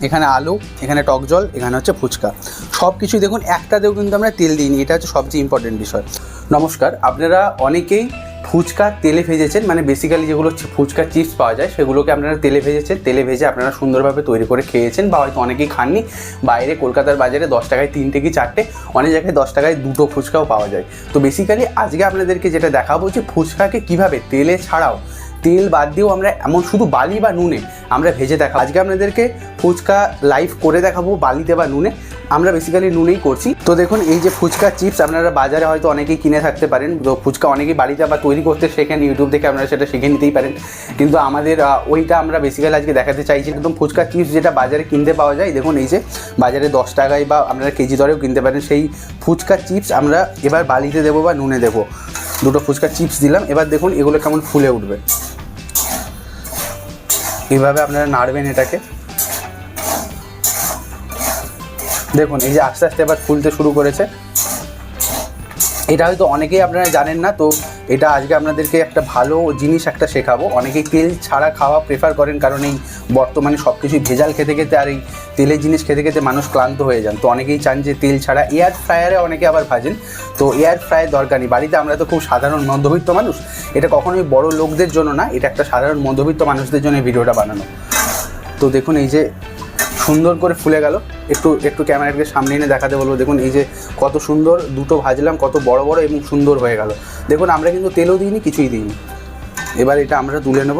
এখানে আলু, এখানে টক জল, এখানে হচ্ছে ফুচকা। সব কিছুই দেখুন, একটাতেও কিন্তু আমরা তেল দিইনি, এটা হচ্ছে সবচেয়ে ইম্পর্টেন্ট বিষয়। নমস্কার, আপনারা অনেকেই ফুচকা তেলে ভেজেছেন মানে বেসিক্যালি যেগুলো হচ্ছে ফুচকা চিপস পাওয়া যায়, সেগুলোকে আপনারা তেলে ভেজেছেন, তেলে ভেজে আপনারা সুন্দরভাবে তৈরি করে খেয়েছেন বা হয়তো অনেকেই খাননি। বাইরে কলকাতার বাজারে দশ টাকায় তিনটে কি চারটে, অনেক জায়গায় দশ টাকায় দুটো ফুচকাও পাওয়া যায়। তো বেসিক্যালি আজকে আপনাদেরকে যেটা দেখাবো যে ফুচকাকে কীভাবে তেলে ছাড়াও তেল বাদ দিয়েও আমরা এমন শুধু বালি বা নুনে আমরা ভেজে দেখাবো। আজকে আপনাদেরকে ফুচকা লাইভ করে দেখাবো বালিতে বা নুনে। আমরা বেসিক্যালি নুনেই করছি। তো দেখুন, এই যে ফুচকা চিপস আপনারা বাজারে হয়তো অনেকেই কিনে থাকতে পারেন। তো ফুচকা অনেকেই বাড়িতে বা তৈরি করতে শেখেন ইউটিউব থেকে আপনারা সেটা শিখে নিতেই পারেন। কিন্তু আমাদের ওইটা আমরা বেসিক্যালি আজকে দেখাতে চাইছি। একদম ফুচকা চিপস যেটা বাজারে কিনতে পাওয়া যায়। দেখুন, এই যে বাজারে দশ টাকায় বা আপনারা কেজি দরেও কিনতে পারেন। সেই ফুচকা চিপস আমরা এবার বালিতে দেবো বা নুনে দেবো। দুটো ফুচকা চিপস দিলাম। এবার দেখুন, এগুলো কেমন ফুলে উঠবে। এইভাবে আপনারা নাড়বেন এটাকে। দেখুন, এই যে আস্তে আস্তে এবার ফুলতে শুরু করেছে। এটা হয়তো অনেকেই আপনারা জানেন না, তো এটা আজকে আপনাদেরকে একটা ভালো জিনিস একটা শেখাবো। অনেকেই তেল ছাড়া খাওয়া প্রেফার করেন কারণ এই বর্তমানে সব কিছুই ভেজাল খেতে খেতে আর এই তেলের জিনিস খেতে খেতে মানুষ ক্লান্ত হয়ে যান। তো অনেকেই চান যে তেল ছাড়া এয়ার ফ্রায়ারে অনেকে আবার ভাজেন। তো এয়ার ফ্রায়ার দরকার নেই। বাড়িতে আমরা তো খুব সাধারণ মধ্যবিত্ত মানুষ। এটা কখনোই বড় লোকদের জন্য না, এটা একটা সাধারণ মধ্যবিত্ত মানুষদের জন্য ভিডিওটা বানানো। তো দেখুন এই যে সুন্দর করে ফুলে গেল। একটু একটু ক্যামেরাকে সামনে এনে দেখাতে বলব। দেখুন, এই যে কত সুন্দর দুটো ভাজলাম, কত বড় বড় এবং সুন্দর হয়ে গেল। দেখুন, আমরা কিন্তু তেলও দিইনি, কিছুই দিইনি। এবার এটা আমরা তুলে নেব।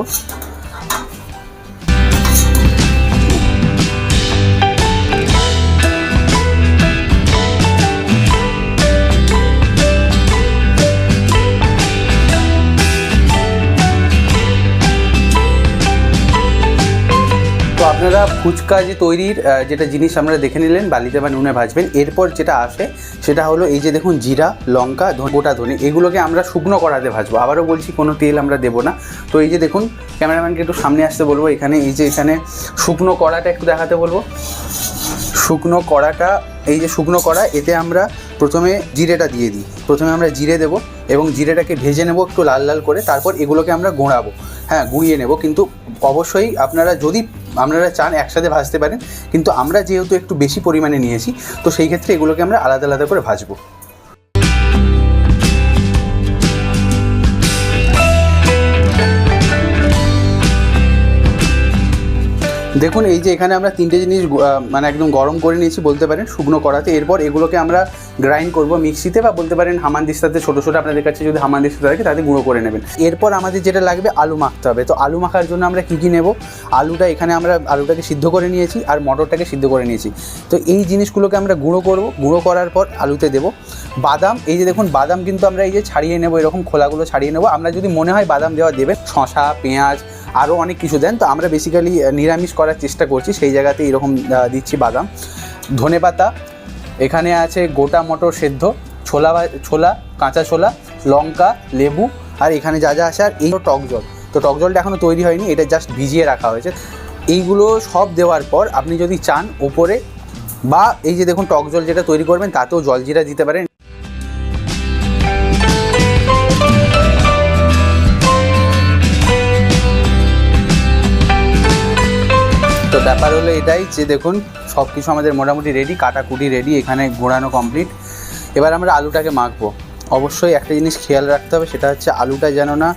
আপনারা ফুচকা যে তৈরির যেটা জিনিস আমরা দেখে নিলেন, বালিতে বা নুনে ভাজবেন, এরপর যেটা আসে সেটা হলো এই যে দেখুন জিরা, লঙ্কা গোটা ধনে, এগুলোকে আমরা শুকনো করাতে ভাজবো। আবারও বলছি কোনো তেল আমরা দেবো না। তো এই যে দেখুন, ক্যামেরাম্যানকে একটু সামনে আসতে বলব, এখানে এই যে এখানে শুকনো কড়াটা একটু দেখাতে বলব। শুকনো কড়াটা, এই যে শুকনো কড়া, এতে আমরা প্রথমে জিরেটা দিয়ে দিই। প্রথমে আমরা জিরে দেবো এবং জিরেটাকে ভেজে নেব একটু লাল লাল করে, তারপর এগুলোকে আমরা গোঁড়াবো। হ্যাঁ গুঁড়িয়ে নেব, কিন্তু অবশ্যই আপনারা যদি আপনারা চান একসাথে ভাজতে পারেন, কিন্তু আমরা যেহেতু একটু বেশি পরিমাণে নিয়েছি, তো সেই ক্ষেত্রে এগুলোকে আমরা আলাদা আলাদা করে ভাজবো। দেখুন, এই যে এখানে আমরা তিনটে জিনিস মানে একদম গরম করে নিয়েছি, বলতে পারেন শুকনো করাতে এরপর এগুলোকে আমরা গ্রাইন্ড করব মিক্সিতে বা বলতে পারেন হামানদিস্তাতে ছোটো ছোটো আপনাদের কাছে যদি হামান হামানদিস্তা থাকে, তাতে গুঁড়ো করে নেবেন। এরপর আমাদের যেটা লাগবে, আলু মাখতে হবে। তো আলু মাখার জন্য আমরা কী কী নেব? আলুটা এখানে আমরা, আলুটাকে সিদ্ধ করে নিয়েছি আর মটরটাকে সিদ্ধ করে নিয়েছি। তো এই জিনিসগুলোকে আমরা গুঁড়ো করব। গুঁড়ো করার পর আলুতে দেব বাদাম। এই যে দেখুন, বাদাম কিন্তু আমরা এই যে ছাড়িয়ে নেব, এরকম খোলাগুলো ছাড়িয়ে নেব। আমরা যদি মনে হয় বাদাম দেওয়া দেবে শশা পেঁয়াজ আরও অনেক কিছু দেন। তো আমরা বেসিক্যালি নিরামিষ করার চেষ্টা করছি। সেই জায়গাতে এরকম দিচ্ছি বাদাম। ধনে পাতা, এখানে আছে গোটা মটর সেদ্ধ, ছোলা ছোলা, কাঁচা ছোলা, লঙ্কা, লেবু, আর এখানে যা যা আছে, আর এই টক জল। তো টক জলটা এখনও তৈরি হয়নি, এটা জাস্ট ভিজিয়ে রাখা হয়েছে। এইগুলো সব দেওয়ার পর আপনি যদি চান ওপরে বা এই যে দেখুন টক জল যেটা তৈরি করবেন, তাতেও জল জলজিরা দিতে পারেন। ব্যাপার হলো এটাই যে দেখুন, সব কিছু আমাদের মোটামুটি রেডি কাটাকুটি রেডি এখানে ঘোরানো কমপ্লিট এবার আমরা আলুটাকে মাখবো। অবশ্যই একটা জিনিস খেয়াল রাখতে হবে, সেটা হচ্ছে আলুটা যেন না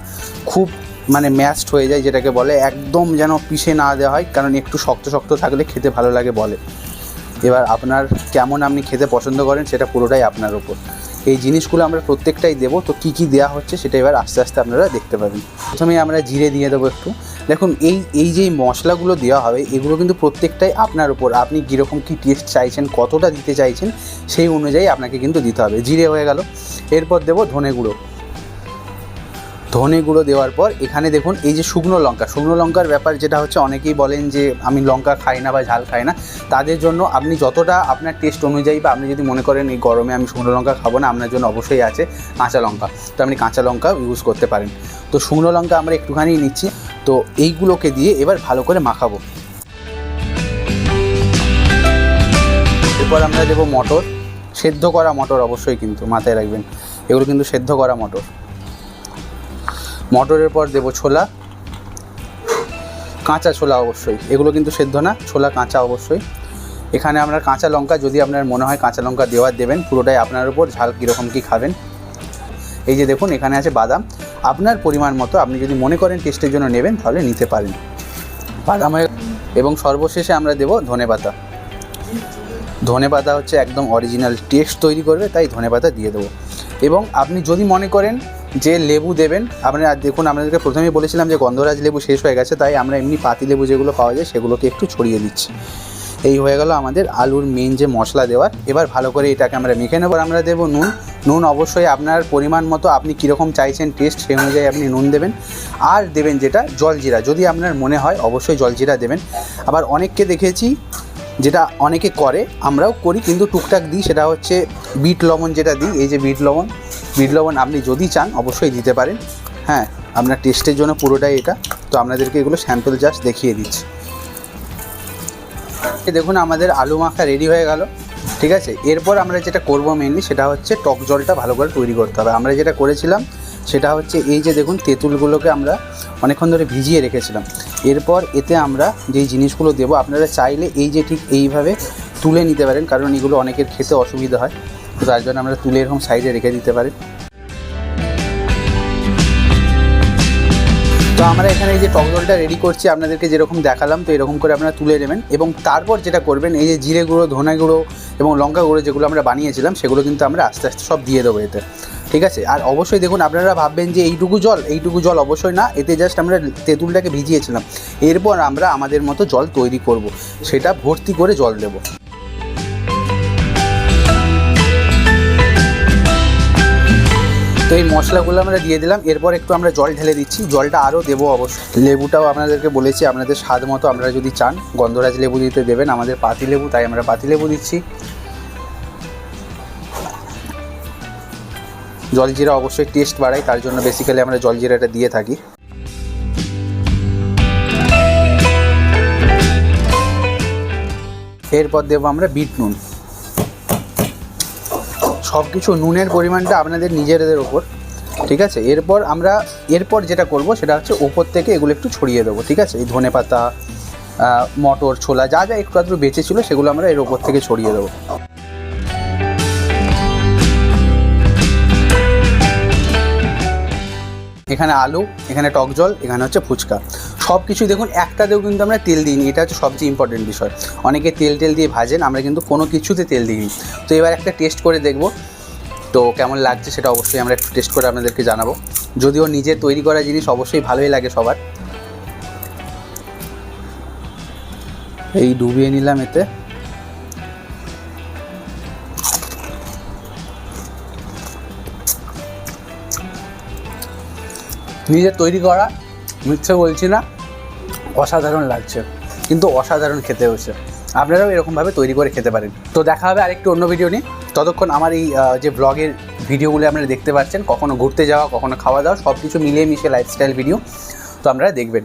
খুব মানে ম্যাশড হয়ে যায়, যেটাকে বলে একদম যেন পিষে না দেওয়া হয়, কারণ একটু শক্ত শক্ত থাকলে খেতে ভালো লাগে বলে। এবার আপনার কেমন আপনি খেতে পছন্দ করেন, সেটা পুরোটাই আপনার ওপর এই জিনিসগুলো আমরা প্রত্যেকটাই দেবো, তো কী কী দেওয়া হচ্ছে, সেটা এবার আস্তে আস্তে আপনারা দেখতে পাবেন। প্রথমে আমরা জিরে দিয়ে দেবো একটু। দেখুন, এই এই যে মশলাগুলো দেওয়া হবে, এগুলো কিন্তু প্রত্যেকটাই আপনার উপর। আপনি কীরকম কী টেস্ট চাইছেন, কতটা দিতে চাইছেন, সেই অনুযায়ী আপনাকে কিন্তু দিতে হবে। জিরে হয়ে গেল। এরপর দেবো ধনে গুঁড়ো। ধনে গুঁড়ো দেওয়ার পর এখানে দেখুন, এই যে শুকনো লঙ্কা। শুকনো লঙ্কার ব্যাপার যেটা হচ্ছে, অনেকেই বলেন যে আমি লঙ্কা খাই না বা ঝাল খাই না। তাদের জন্য আপনি যতটা আপনার টেস্ট অনুযায়ী বা আপনি যদি মনে করেন এই গরমে আমি শুকনো লঙ্কা খাব না, আপনার জন্য অবশ্যই আছে কাঁচা লঙ্কা। তো আপনি কাঁচা লঙ্কা ইউজ করতে পারেন। তো শুকনো লঙ্কা আমরা একটুখানি নিচ্ছি। তো এইগুলোকে দিয়ে এবার ভালো করে মাখাবো। এরপর আমরা দেবো মটর। সেদ্ধ করা মটর অবশ্যই কিন্তু মাথায় রাখবেন। এগুলো কিন্তু সেদ্ধ করা মটর। মটরের পর দেবো ছোলা। কাঁচা ছোলা অবশ্যই। এগুলো কিন্তু সেদ্ধ না, ছোলা কাঁচা অবশ্যই। এখানে আমরা কাঁচা লঙ্কা, যদি আপনার মনে হয় কাঁচা লঙ্কা দেওয়ার দেবেন, পুরোটাই আপনার উপর, ঝাল কীরকম কী খাবেন। এই যে দেখুন, এখানে আছে বাদাম। আপনার পরিমাণ মতো আপনি যদি মনে করেন টেস্টের জন্য নেবেন, তাহলে নিতে পারেন। বাদাম হয়ে- এবং সর্বশেষে আমরা দেব ধনেপাতা ধনেপাতা হচ্ছে একদম অরিজিনাল টেস্ট তৈরি করবে, তাই ধনেপাতা দিয়ে দেবো। এবং আপনি যদি মনে করেন যে লেবু দেবেন, আপনারা দেখুন, আপনাদেরকে প্রথমেই বলেছিলাম যে গন্ধরাজ লেবু শেষ হয়ে গেছে, তাই আমরা এমনি পাতি লেবু যেগুলো পাওয়া যায়, সেগুলোকে একটু ছড়িয়ে দিচ্ছি। এই হয়ে গেল আমাদের আলুর মেন যে মশলা দেওয়ার। এবার ভালো করে এটাকে আমরা মেখে নেব আমরা দেবো নুন। নুন অবশ্যই আপনার পরিমাণ মতো আপনি কীরকম চাইছেন টেস্ট সেই অনুযায়ী আপনি নুন দেবেন। আর দেবেন যেটা জলজিরা যদি আপনার মনে হয় অবশ্যই জলজিরা দেবেন। আবার অনেককে দেখেছি যেটা অনেকে করে, আমরাও করি, কিন্তু টুকটাক দিই, সেটা হচ্ছে বিট লবণ যেটা দিই, এই যে বিট লবণ। বিট লবণ আপনি যদি চান, অবশ্যই দিতে পারেন। হ্যাঁ আপনার টেস্টের জন্য পুরোটাই এটা। তো আপনাদেরকে এগুলো স্যাম্পল জাস্ট দেখিয়ে দিচ্ছি। দেখুন, আমাদের আলু মাখা রেডি হয়ে গেল। ঠিক আছে? এরপর আমরা যেটা করব মেনলি সেটা হচ্ছে টক জলটা ভালো করে তৈরি করতে হবে। আমরা যেটা করেছিলাম সেটা হচ্ছে এই যে দেখুন তেঁতুলগুলোকে আমরা অনেকক্ষণ ধরে ভিজিয়ে রেখেছিলাম। এরপর এতে আমরা যেই জিনিসগুলো দেবো, আপনারা চাইলে এই যে ঠিক এইভাবে তুলে নিতে পারেন, কারণ এগুলো অনেকের খেতে অসুবিধা হয়। তো তার জন্য আমরা তুলে এরকম সাইডে রেখে দিতে পারি। তো আমরা এখানে এই যে টক জলটা রেডি করছি, আপনাদেরকে যেরকম দেখালাম, তো এরকম করে আপনারা তুলে নেবেন। এবং তারপর যেটা করবেন, এই যে জিরে গুঁড়ো, ধনে গুঁড়ো এবং লঙ্কা গুঁড়ো যেগুলো আমরা বানিয়েছিলাম, সেগুলো কিন্তু আমরা আস্তে আস্তে সব দিয়ে দেবো এতে। ঠিক আছে? আর অবশ্যই দেখুন, আপনারা ভাববেন যে এইটুকু জল এইটুকু জল অবশ্যই না, এতে জাস্ট আমরা তেঁতুলটাকে ভিজিয়েছিলাম। এরপর আমরা আমাদের মতো জল তৈরি করব। সেটা ভর্তি করে জল দেবো। তো এই মশলাগুলো আমরা দিয়ে দিলাম। এরপর একটু আমরা জল ঢেলে দিচ্ছি। জলটা আরও দেবো অবশ্যই। লেবুটাও আপনাদেরকে বলেছি, আপনাদের স্বাদ মতো আপনারা যদি চান, গন্ধরাজ লেবু দিতে দেবেন। আমাদের পাতি লেবু, তাই আমরা পাতি লেবু দিচ্ছি। জলজিরা অবশ্যই টেস্ট বাড়ায়, তার জন্য বেসিক্যালি আমরা জলজিরাটা দিয়ে থাকি। এরপর দেবো আমরা বিট নুন। সব কিছু নুনের পরিমাণটা আপনাদের নিজেদের ওপর, ঠিক আছে? এরপর আমরা, এরপর যেটা করব সেটা হচ্ছে ওপর থেকে এগুলো একটু ছড়িয়ে দেবো, ঠিক আছে? এই ধনে পাতা মটর, ছোলা, যা যা একটু আধটু বেঁচে ছিল সেগুলো আমরা এর ওপর থেকে ছড়িয়ে দেবো। এখানে আলু, এখানে টক জল, এখানে হচ্ছে ফুচকা। সব কিছুই দেখুন, একটাতেও কিন্তু আমরা তেল দিইনি, এটা হচ্ছে সবচেয়ে ইম্পর্টেন্ট বিষয়। অনেকে তেল টেল দিয়ে ভাজেন, আমরা কিন্তু কোনো কিছুতে তেল দিইনি। তো এবার একটা টেস্ট করে দেখব। তো কেমন লাগছে সেটা অবশ্যই আমরা একটু টেস্ট করে আপনাদেরকে জানাব। যদিও নিজের তৈরি করা জিনিস অবশ্যই ভালোই লাগে সবার। এই ডুবিয়ে নিলাম এতে। নিজের তৈরি করা মিথ্যে বলছি না, অসাধারণ লাগছে, কিন্তু অসাধারণ খেতে হয়েছে। আপনারাও এরকমভাবে তৈরি করে খেতে পারেন। তো দেখা হবে আরেকটু অন্য ভিডিও নিয়ে। ততক্ষণ আমার এই যে ব্লগের ভিডিওগুলো আপনারা দেখতে পাচ্ছেন, কখনো ঘুরতে যাওয়া, কখনো খাওয়া দাওয়া সব কিছু মিলিয়ে মিশে লাইফস্টাইল ভিডিও তো আপনারা দেখবেন।